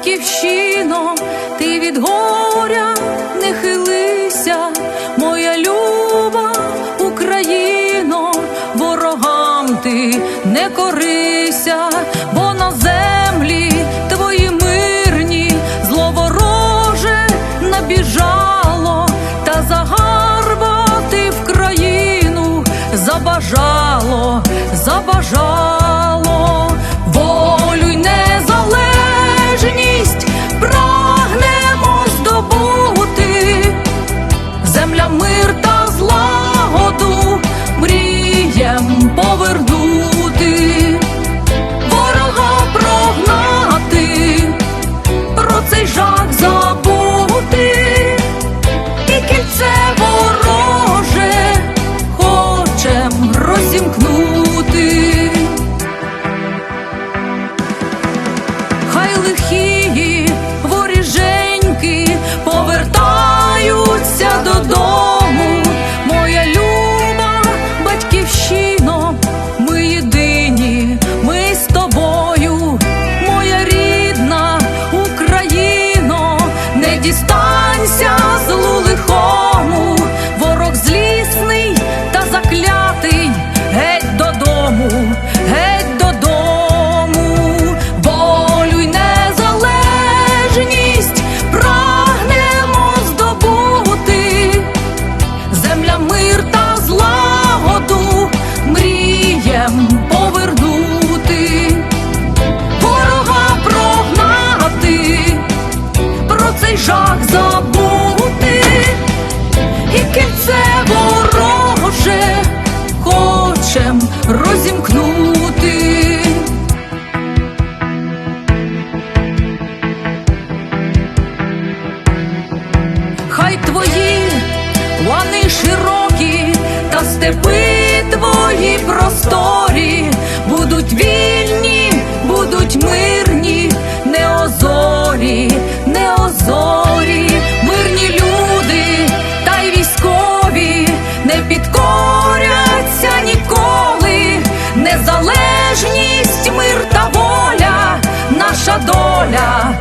батьківщино, ти від горя не хилися, моя люба Україно, ворогам ти не корися, розімкнути. Хай лихії воріженьки повертаються додому, моя люба батьківщино, ми єдині, ми з тобою, моя рідна Україно, не дістанься цей жах забути, і кільце вороже хочем розімкнути. Хай твої лани широкі та степи твої просторі будуть вільні, будуть мирні, наша доля,